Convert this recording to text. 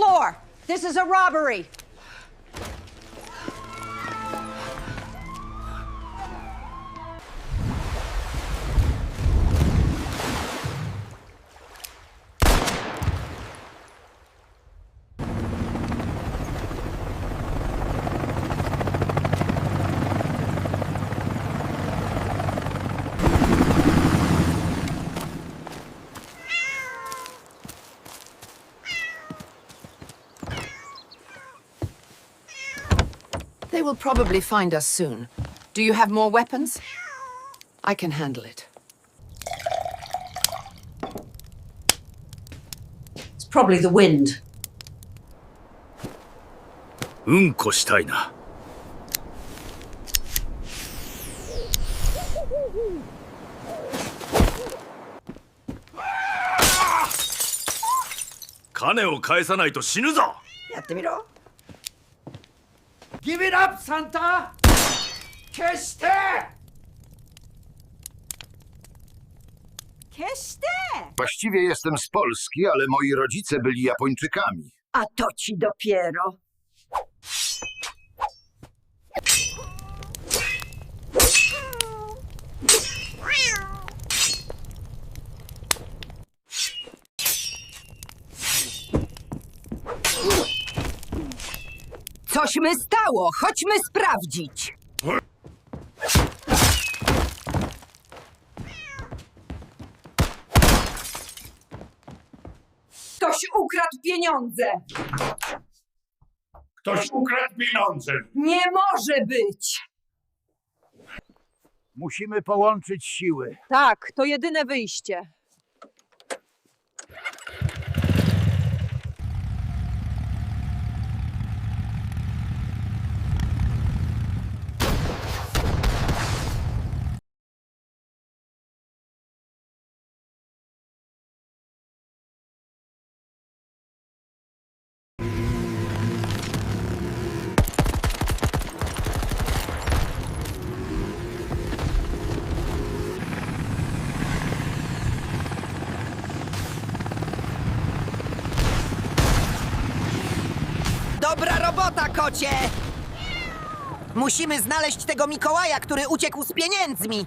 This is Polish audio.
floor. This is a robbery. They will probably find us soon. Do you have more weapons? I can handle it. It's probably the wind. うんこしたいな。金を返さないと死ぬぞやってみろ。 Give it up, Santa! 決して決して Właściwie jestem z Polski, ale moi rodzice byli Japończykami. A to ci dopiero. Cośmy stało? Chodźmy sprawdzić. Ktoś ukradł pieniądze. Ktoś ukradł pieniądze. Nie może być. Musimy połączyć siły. Tak, to jedyne wyjście. Dobra robota, kocie! Musimy znaleźć tego Mikołaja, który uciekł z pieniędzmi.